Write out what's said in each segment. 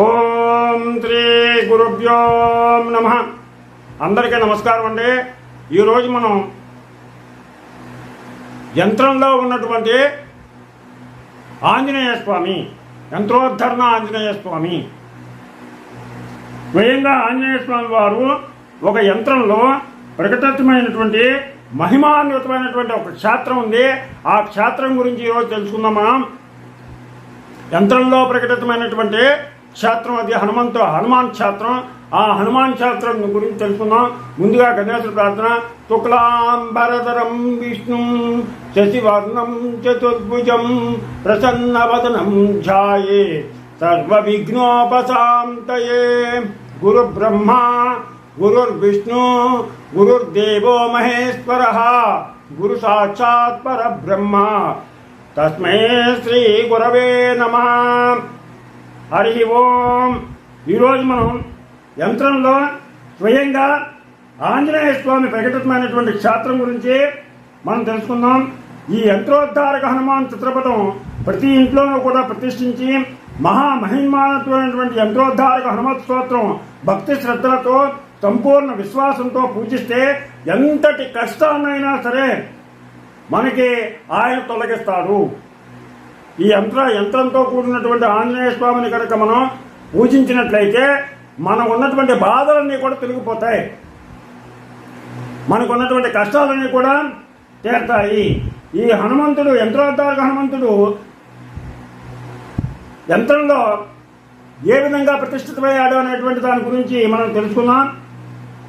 ఓం శ్రీ గురుభ్యో నమ. అందరికీ నమస్కారం అండి. ఈరోజు మనం యంత్రంలో ఉన్నటువంటి ఆంజనేయ స్వామి యంత్రోద్ధరణ ఆంజనేయ స్వామి. స్వయంగా ఆంజనేయ స్వామి వారు ఒక యంత్రంలో ప్రకటితమైనటువంటి మహిమాన్వితమైనటువంటి ఒక క్షేత్రం ఉంది. ఆ క్షేత్రం గురించి ఈరోజు తెలుసుకుందాం మనం. యంత్రంలో ప్రకటితమైనటువంటి క్షేత్రం అది హనుమంతు హనుమాన్ క్షేత్రం ఆ హనుమాన్ క్షేత్రం గురించి తెలుసుకుందాం ముందుగా గణేశ ప్రార్థన శుక్లాంబరధరం విష్ణు శశివర్ణం చతుర్భుజం ప్రసన్నవదనం ధ్యాయే సర్వ విఘ్నోపశాంతయే గురు బ్రహ్మ గురుర్విష్ణు గురుర్దేవో మహేశ్వర గురు సాక్షాత్ పరబ్రహ్మ తస్మై శ్రీ గురవే నమ హరి ఓం. ఈరోజు మనం యంత్రంలో స్వయంగా ఆంజనేయ స్వామి ప్రకటితమైనటువంటి క్షేత్రం గురించి మనం తెలుసుకుందాం. ఈ యంత్రోద్ధారక హనుమాన్ చిత్రపటం ప్రతి ఇంట్లోనూ కూడా ప్రతిష్ఠించి మహామహిమానమైనటువంటి యంత్రోద్ధారక హనుమత్ స్తోత్రం భక్తి శ్రద్ధలతో సంపూర్ణ విశ్వాసంతో పూజిస్తే ఎంతటి కష్టాన్నైనా సరే మనకి ఆయన తొలగిస్తాడు. ఈ యంత్ర యంత్రంతో కూడినటువంటి ఆంజనేయ స్వామిని కనుక మనం పూజించినట్లయితే మనం ఉన్నటువంటి బాధలన్నీ కూడా తొలగిపోతాయి. మనకు ఉన్నటువంటి కష్టాలన్నీ కూడా తీరుతాయి. ఈ హనుమంతుడు యంత్రోద్ధారక హనుమంతుడు యంత్రంలో ఏ విధంగా ప్రతిష్ఠితమయ్యాడు అనేటువంటి దాని గురించి మనం తెలుసుకున్నాం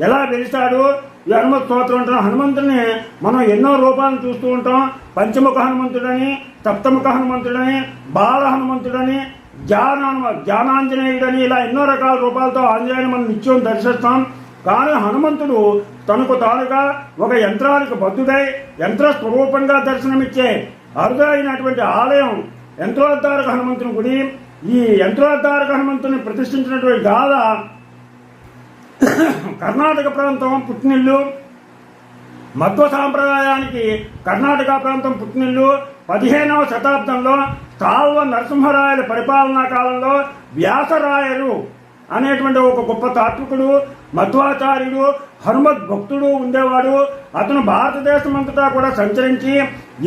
ఎలా వెలిస్తాడు ఈ హనుమత్ స్తోత్రం అంటున్న హనుమంతుడిని మనం ఎన్నో రూపాలను చూస్తూ ఉంటాం. పంచముఖ హనుమంతుడని సప్తముఖ హనుమంతుడని బాల హనుమంతుడని జ్ఞాన జ్ఞానాంజనేయుడని ఇలా ఎన్నో రకాల రూపాలతో ఆంజనేయుని మనం నిత్యం దర్శిస్తాం. కానీ హనుమంతుడు తనకు తానుగా ఒక యంత్రానికి బద్దుడై యంత్ర స్వరూపంగా దర్శనమిచ్చే అరుదైనటువంటి ఆలయం యంత్రోద్ధారక హనుమంతుని గుడి. ఈ యంత్రోద్ధారక హనుమంతుని ప్రతిష్ఠించినటువంటి గాథ కర్ణాటక ప్రాంతం పుట్టినిల్లు. మధ్వ సాంప్రదాయానికి కర్ణాటక ప్రాంతం పుట్టినిల్లు. పదిహేనవ శతాబ్దంలో కాల్వ నరసింహరాయల పరిపాలనా కాలంలో వ్యాసరాయలు అనేటువంటి ఒక గొప్ప తాత్వికుడు మధ్వాచార్యుడు హనుమద్ భక్తుడు ఉండేవాడు. అతను భారతదేశం అంతటా కూడా సంచరించి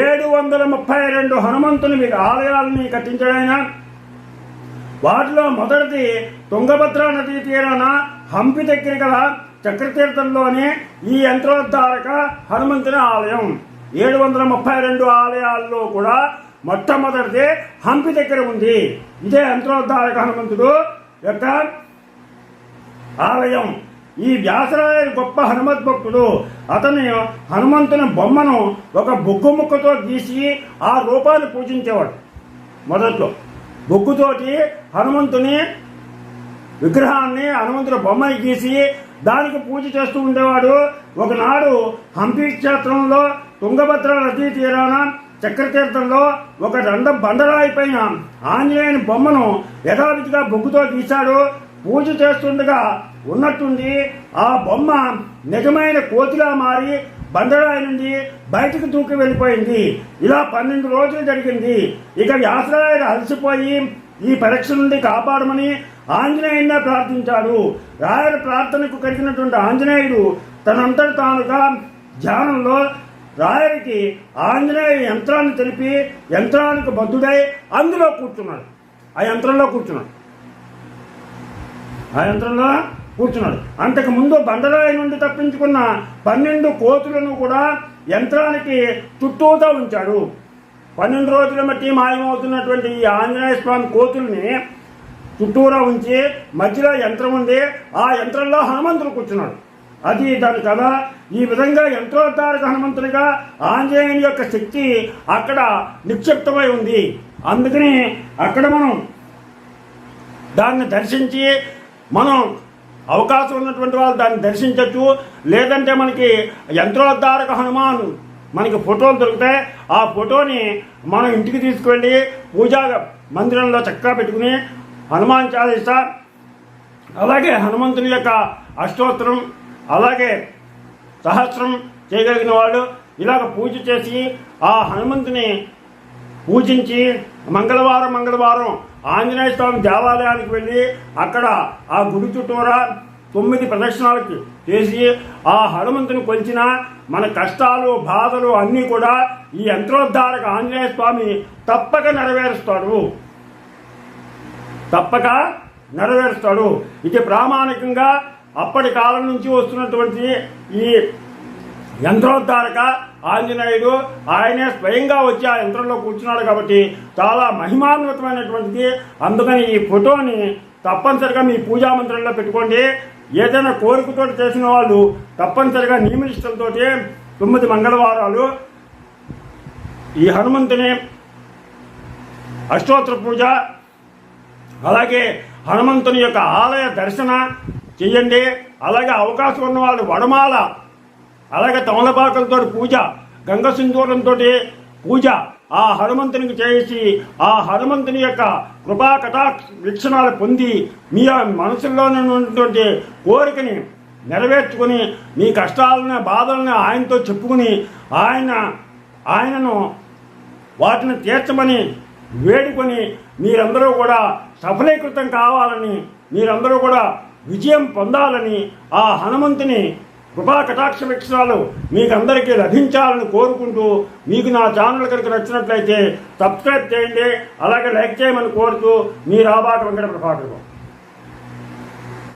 ఏడు వందల ముప్పై రెండు హనుమంతుని ఆలయాలని కట్టించడైన వాటిలో మొదటిది తుంగభద్ర నదీ తీరాన హంపి దగ్గర గల చక్రతీర్థంలోనే ఈ యంత్రోద్ధారక హనుమంతుని ఆలయం. ఏడు వందల ముప్పై రెండు ఆలయాల్లో కూడా మొట్టమొదటిది హంపి దగ్గర ఉంది. ఇదే యంత్రోద్ధారక హనుమంతుడు యొక్క ఆలయం. ఈ వ్యాసరాయ గొప్ప హనుమత్ భక్తుడు. అతని హనుమంతుని బొమ్మను ఒక బొగ్గు ముక్కతో గీసి ఆ రూపాన్ని పూజించేవాడు. మొదట్లో బొగ్గుతోటి హనుమంతుని విగ్రహాన్ని హనుమంతుడు బొమ్మని గీసి దానికి పూజ చేస్తూ ఉండేవాడు. ఒకనాడు హంపి క్షేత్రంలో తుంగభద్ర నదీ తీరాన చక్రతీర్థంలో ఒక రండ బండరాయి పైన ఆంజనేయుని బొమ్మను యథావిధిగా బొగ్గుతో గీశాడు. పూజ చేస్తుండగా ఉన్నట్టుండి ఆ బొమ్మ నిజమైన కోతిలా మారి బండరాయి నుండి బయటకు దూకి వెళ్ళిపోయింది. ఇలా పన్నెండు రోజులు జరిగింది. ఇక వ్యాసరాయుడు అలసిపోయి ఈ పరీక్ష నుండి కాపాడమని ఆంజనేయుడిగా ప్రార్థించాడు. రాయల ప్రార్థనకు కలిగినటువంటి ఆంజనేయుడు తనంతట తానుగా ధ్యానంలో రాయలకి ఆంజనేయ యంత్రాన్ని తెలిపి యంత్రానికి బద్దుడై అందులో కూర్చున్నాడు. ఆ యంత్రంలో కూర్చున్నాడు. ఆ యంత్రంలో కూర్చున్నాడు. అంతకు ముందు బండరాయి నుండి తప్పించుకున్న పన్నెండు కోతులను కూడా యంత్రానికి చుట్టూతో ఉంచాడు. పన్నెండు రోజుల బట్టి మాయమవుతున్నటువంటి ఈ ఆంజనేయ స్వామి కోతుల్ని చుట్టూరా ఉంచి మధ్యలో యంత్రం ఉంది. ఆ యంత్రంలో హనుమంతుడు కూర్చున్నాడు. అది దాని కథ. ఈ విధంగా యంత్రోద్ధారక హనుమంతునిగా ఆంజనేయుని యొక్క శక్తి అక్కడ నిక్షిప్తమై ఉంది. అందుకని అక్కడ మనం దాన్ని దర్శించి మనం అవకాశం ఉన్నటువంటి వాళ్ళు దాన్ని దర్శించవచ్చు లేదంటే మనకి యంత్రోద్ధారక హనుమాను మనకి ఫోటోలు దొరుకుతాయి. ఆ ఫోటోని మనం ఇంటికి తీసుకువెళ్ళి పూజా మందిరంలో చక్కగా పెట్టుకుని హనుమాన్ చాలీస అలాగే హనుమంతుని యొక్క అష్టోత్తరం అలాగే సహస్రం చేయగలిగిన వాళ్ళు ఇలాగ పూజ చేసి ఆ హనుమంతుని పూజించి మంగళవారం మంగళవారం ఆంజనేయ స్వామి దేవాలయానికి వెళ్ళి అక్కడ ఆ గుడి చుట్టూరా తొమ్మిది ప్రదక్షిణాలకి చేసి ఆ హనుమంతుని కొలిచిన మన కష్టాలు బాధలు అన్నీ కూడా ఈ యంత్రోద్ధారక ఆంజనేయ స్వామి తప్పక నెరవేరుస్తాడు. తప్పక నెరవేరుస్తాడు. ఇది ప్రామాణికంగా అప్పటి కాలం నుంచి వస్తున్నటువంటి ఈ యంత్రోద్ధారక ఆంజనేయుడు ఆయనే స్వయంగా వచ్చి ఆ యంత్రంలో కూర్చున్నాడు కాబట్టి చాలా మహిమాన్వితమైనటువంటిది. అందుకని ఈ ఫోటోని తప్పనిసరిగా మీ పూజా మందిరంలో పెట్టుకోండి. ఏదైనా కోరికతో చేసిన వాళ్ళు తప్పనిసరిగా నియమనిష్టలతో తొమ్మిది మంగళవారాలు ఈ హనుమంతుని అష్టోత్తర పూజ అలాగే హనుమంతుని యొక్క ఆలయ దర్శన చెయ్యండి అలాగే అవకాశం ఉన్న వాళ్ళు వడమాల అలాగే తమలపాకులతో పూజ గంగ సింధూరంతో పూజ ఆ హనుమంతునికి చేసి ఆ హనుమంతుని యొక్క కృపా కథా వీక్షణాలు పొంది మీ మనసులోనే ఉన్నటువంటి కోరికని నెరవేర్చుకుని మీ కష్టాలను బాధలను ఆయనతో చెప్పుకుని ఆయన ఆయనను వాటిని తీర్చమని వేడుకొని మీరందరూ కూడా సఫలీకృతం కావాలని మీరందరూ కూడా విజయం పొందాలని ఆ హనుమంతుని కృపా కటాక్ష వీక్షణాలు మీకందరికీ లభించాలని కోరుకుంటూ మీకు నా ఛానల్ కనుక నచ్చినట్లయితే సబ్స్క్రైబ్ చేయండి అలాగే లైక్ చేయమని కోరుతూ మీ రాబాటు వెంకట ప్రభాకర్